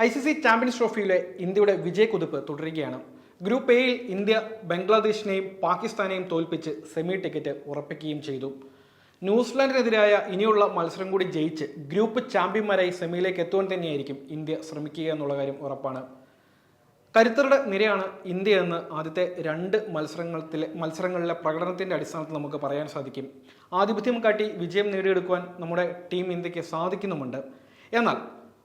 I C C champions ട്രോഫിയിലെ ഇന്ത്യയുടെ വിജയക്കുതിപ്പ് തുടരുകയാണ്. ഗ്രൂപ്പ് എയിൽ ഇന്ത്യ ബംഗ്ലാദേശിനെയും പാകിസ്ഥാനെയും തോൽപ്പിച്ച് സെമി ടിക്കറ്റ് ഉറപ്പിക്കുകയും ചെയ്തു. ന്യൂസിലാൻഡിനെതിരായ ഇനിയുള്ള മത്സരം കൂടി ജയിച്ച് ഗ്രൂപ്പ് ചാമ്പ്യന്മാരായി സെമിയിലേക്ക് എത്തുവാൻ തന്നെയായിരിക്കും ഇന്ത്യ ശ്രമിക്കുക എന്നുള്ള കാര്യം ഉറപ്പാണ്. കരുത്തരുടെ നിരയാണ് ഇന്ത്യ എന്ന് ആദ്യത്തെ രണ്ട് മത്സരങ്ങളിലെ മത്സരങ്ങളിലെ പ്രകടനത്തിന്റെ അടിസ്ഥാനത്തിൽ നമുക്ക് പറയാൻ സാധിക്കും. ആധിപത്യം കാട്ടി വിജയം നേടിയെടുക്കുവാൻ നമ്മുടെ ടീം ഇന്ത്യയ്ക്ക് സാധിക്കുന്നുമുണ്ട്. എന്നാൽ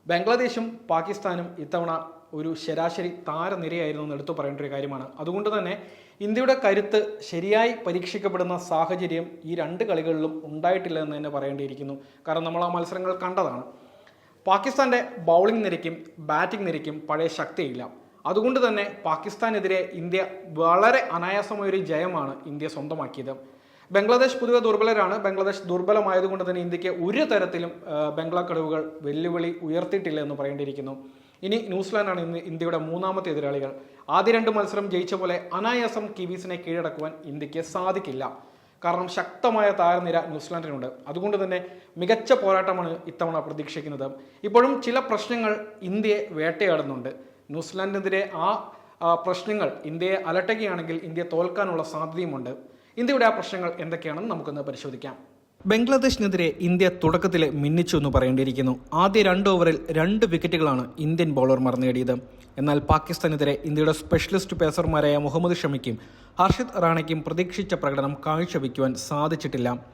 ബംഗ്ലാദേശും പാകിസ്ഥാനും ഇത്തവണ ഒരു ശരാശരി താരനിരയായിരുന്നു എന്ന് എടുത്തു പറയേണ്ട ഒരു കാര്യമാണ്. അതുകൊണ്ട് തന്നെ ഇന്ത്യയുടെ കരുത്ത് ശരിയായി പരീക്ഷിക്കപ്പെടുന്ന സാഹചര്യം ഈ രണ്ട് കളികളിലും ഉണ്ടായിട്ടില്ല എന്ന് തന്നെ പറയേണ്ടിയിരിക്കുന്നു. കാരണം നമ്മൾ ആ മത്സരങ്ങൾ കണ്ടതാണ്. പാകിസ്ഥാന്റെ ബൗളിംഗ് നിരയ്ക്കും ബാറ്റിംഗ് നിരയ്ക്കും പഴയ ശക്തിയില്ല. അതുകൊണ്ട് തന്നെ പാകിസ്ഥാനെതിരെ ഇന്ത്യ വളരെ അനായാസമായൊരു ജയമാണ് ഇന്ത്യ സ്വന്തമാക്കിയത്. ബംഗ്ലാദേശ് പൊതുവെ ദുർബലരാണ്. ബംഗ്ലാദേശ് ദുർബലമായതുകൊണ്ട് തന്നെ ഇന്ത്യയ്ക്ക് ഒരു തരത്തിലും ബംഗ്ലാ കടവുകൾ വെല്ലുവിളി ഉയർത്തിയിട്ടില്ല എന്ന് പറയേണ്ടിയിരിക്കുന്നു. ഇനി ന്യൂസിലാൻഡാണ് ഇന്ന് ഇന്ത്യയുടെ മൂന്നാമത്തെ എതിരാളികൾ. ആദ്യ രണ്ട് മത്സരം ജയിച്ച പോലെ അനായാസം കിവീസിനെ കീഴടക്കുവാൻ ഇന്ത്യയ്ക്ക് സാധിക്കില്ല. കാരണം ശക്തമായ താരനിര ന്യൂസിലാൻഡിനുണ്ട്. അതുകൊണ്ട് തന്നെ മികച്ച പോരാട്ടമാണ് ഇത്തവണ പ്രതീക്ഷിക്കുന്നത്. ഇപ്പോഴും ചില പ്രശ്നങ്ങൾ ഇന്ത്യയെ വേട്ടയാടുന്നുണ്ട്. ന്യൂസിലാൻഡിനെതിരെ ആ പ്രശ്നങ്ങൾ ഇന്ത്യയെ അലട്ടുകയാണെങ്കിൽ ഇന്ത്യ തോൽക്കാനുള്ള സാധ്യതയുമുണ്ട്. ഇന്ത്യയുടെ ആ പ്രശ്നങ്ങൾ എന്തൊക്കെയാണെന്ന് നമുക്കൊന്ന് പരിശോധിക്കാം. ബംഗ്ലാദേശിനെതിരെ ഇന്ത്യ തുടക്കത്തിൽ മിന്നിച്ചു എന്ന് പറയേണ്ടിയിരിക്കുന്നു. ആദ്യ രണ്ട് ഓവറിൽ രണ്ട് വിക്കറ്റുകളാണ് ഇന്ത്യൻ ബൗളർമാർ നേടിയത്. എന്നാൽ പാകിസ്ഥാനെതിരെ ഇന്ത്യയുടെ സ്പെഷ്യലിസ്റ്റ് പേസർമാരായ മുഹമ്മദ് ഷമിക്കും ഹർഷിത് റാണയ്ക്കും പ്രതീക്ഷിച്ച പ്രകടനം കാഴ്ചവെക്കുവാൻ സാധിച്ചിട്ടില്ല.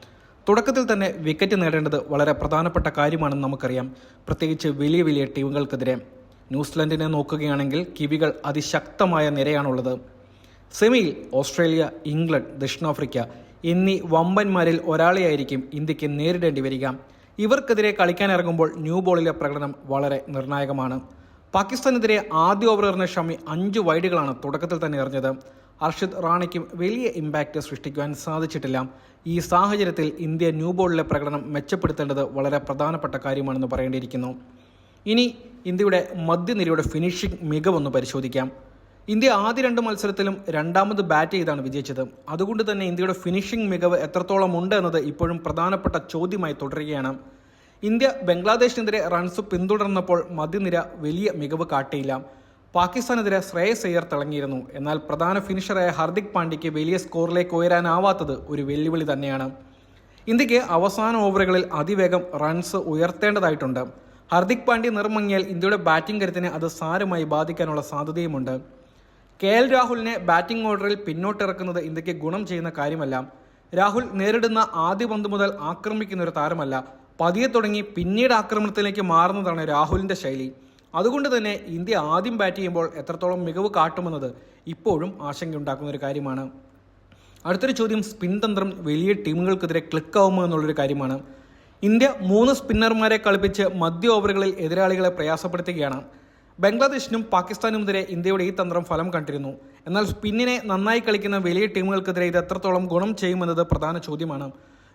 തുടക്കത്തിൽ തന്നെ വിക്കറ്റ് നേടേണ്ടത് വളരെ പ്രധാനപ്പെട്ട കാര്യമാണെന്ന് നമുക്കറിയാം. പ്രത്യേകിച്ച് വലിയ വലിയ ടീമുകൾക്കെതിരെ. ന്യൂസിലൻഡിനെ നോക്കുകയാണെങ്കിൽ കിവികൾ അതിശക്തമായ നിരയാണുള്ളത്. സെമിയിൽ ഓസ്ട്രേലിയ ഇംഗ്ലണ്ട് ദക്ഷിണാഫ്രിക്ക എന്നീ വമ്പന്മാരിൽ ഒരാളെയായിരിക്കും ഇന്ത്യയ്ക്ക് നേരിടേണ്ടി വരിക. ഇവർക്കെതിരെ കളിക്കാനിറങ്ങുമ്പോൾ ന്യൂ ബോളിലെ പ്രകടനം വളരെ നിർണായകമാണ്. പാകിസ്ഥാനെതിരെ ആദ്യ ഓവർ എറിഞ്ഞ ഷമി അഞ്ച് വൈഡുകളാണ് തുടക്കത്തിൽ തന്നെ എറിഞ്ഞത്. അർഷിദ് റാണയ്ക്കും വലിയ ഇമ്പാക്റ്റ് സൃഷ്ടിക്കുവാൻ സാധിച്ചിട്ടില്ല. ഈ സാഹചര്യത്തിൽ ഇന്ത്യ ന്യൂ ബോളിലെ പ്രകടനം മെച്ചപ്പെടുത്തേണ്ടത് വളരെ പ്രധാനപ്പെട്ട കാര്യമാണെന്ന് പറയേണ്ടിയിരിക്കുന്നു. ഇനി ഇന്ത്യയുടെ മധ്യനിരയുടെ ഫിനിഷിംഗ് മികവൊന്ന് പരിശോധിക്കാം. ഇന്ത്യ ആദ്യ രണ്ട് മത്സരത്തിലും രണ്ടാമത് ബാറ്റ് ചെയ്താണ് വിജയിച്ചത്. അതുകൊണ്ട് തന്നെ ഇന്ത്യയുടെ ഫിനിഷിംഗ് മികവ് എത്രത്തോളം ഉണ്ട് എന്നത് ഇപ്പോഴും പ്രധാനപ്പെട്ട ചോദ്യമായി തുടരുകയാണ്. ഇന്ത്യ ബംഗ്ലാദേശിനെതിരെ റൺസ് പിന്തുടർന്നപ്പോൾ മധ്യനിര വലിയ മികവ് കാട്ടിയില്ല. പാകിസ്ഥാനെതിരെ ശ്രേയസ് അയ്യർ തിളങ്ങിയിരുന്നു. എന്നാൽ പ്രധാന ഫിനിഷറായ ഹർദിക് പാണ്ഡ്യയ്ക്ക് വലിയ സ്കോറിലേക്ക് ഉയരാനാവാത്തത് ഒരു വെല്ലുവിളി തന്നെയാണ്. ഇന്ത്യയ്ക്ക് അവസാന ഓവറുകളിൽ അതിവേഗം റൺസ് ഉയർത്തേണ്ടതായിട്ടുണ്ട്. ഹർദിക് പാണ്ഡ്യ നിർമ്മങ്ങിയാൽ ഇന്ത്യയുടെ ബാറ്റിംഗ് കരുത്തിനെ അത് സാരമായി ബാധിക്കാനുള്ള സാധ്യതയുമുണ്ട്. കെ എൽ രാഹുലിനെ ബാറ്റിംഗ് ഓർഡറിൽ പിന്നോട്ടിറക്കുന്നത് ഇന്ത്യയ്ക്ക് ഗുണം ചെയ്യുന്ന കാര്യമല്ല രാഹുൽ നേരിടുന്ന ആദ്യ പന്ത് മുതൽ ആക്രമിക്കുന്ന ഒരു താരമല്ല. പതിയെ തുടങ്ങി പിന്നീട് ആക്രമണത്തിലേക്ക് മാറുന്നതാണ് രാഹുലിന്റെ ശൈലി. അതുകൊണ്ട് തന്നെ ഇന്ത്യ ആദ്യം ബാറ്റ് ചെയ്യുമ്പോൾ എത്രത്തോളം മികവ് കാട്ടുമെന്നത് ഇപ്പോഴും ആശങ്കയുണ്ടാക്കുന്ന ഒരു കാര്യമാണ്. അടുത്തൊരു ചോദ്യം സ്പിൻ തന്ത്രം വലിയ ടീമുകൾക്കെതിരെ ക്ലിക്ക് ആവുമോ എന്നുള്ളൊരു കാര്യമാണ്. ഇന്ത്യ മൂന്ന് സ്പിന്നർമാരെ കളിപ്പിച്ച് മധ്യ ഓവറുകളിൽ എതിരാളികളെ പ്രയാസപ്പെടുത്തുകയാണ്. ബംഗ്ലാദേശിനും പാകിസ്ഥാനുമെതിരെ ഇന്ത്യയുടെ ഈ തന്ത്രം ഫലം കണ്ടിരുന്നു. എന്നാൽ സ്പിന്നിനെ നന്നായി കളിക്കുന്ന വലിയ ടീമുകൾക്കെതിരെ ഇത് എത്രത്തോളം ഗുണം ചെയ്യുമെന്നത് പ്രധാന ചോദ്യമാണ്.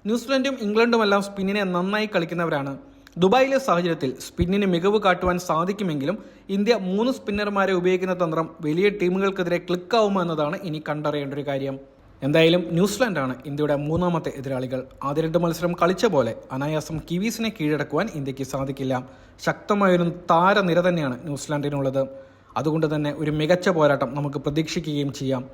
ന്യൂസിലൻഡും ഇംഗ്ലണ്ടുമെല്ലാം സ്പിന്നിനെ നന്നായി കളിക്കുന്നവരാണ്. ദുബായിലെ സാഹചര്യത്തിൽ സ്പിന്നിന് മികവ് കാട്ടുവാൻ സാധിക്കുമെങ്കിലും ഇന്ത്യ മൂന്ന് സ്പിന്നർമാരെ ഉപയോഗിക്കുന്ന തന്ത്രം വലിയ ടീമുകൾക്കെതിരെ ക്ലിക്കാവുമോ എന്നതാണ് ഇനി കണ്ടറിയേണ്ട ഒരു കാര്യം. എന്തായാലും ന്യൂസിലാൻഡാണ് ഇന്ത്യയുടെ മൂന്നാമത്തെ എതിരാളികൾ. ആദ്യ രണ്ട് മത്സരം കളിച്ച പോലെ അനായാസം കിവീസിനെ കീഴടക്കുവാൻ ഇന്ത്യയ്ക്ക് സാധിക്കില്ല. ശക്തമായൊരു താരനിര തന്നെയാണ് ന്യൂസിലാൻഡിനുള്ളത്. അതുകൊണ്ട് തന്നെ ഒരു മികച്ച പോരാട്ടം നമുക്ക് പ്രതീക്ഷിക്കുകയും ചെയ്യാം.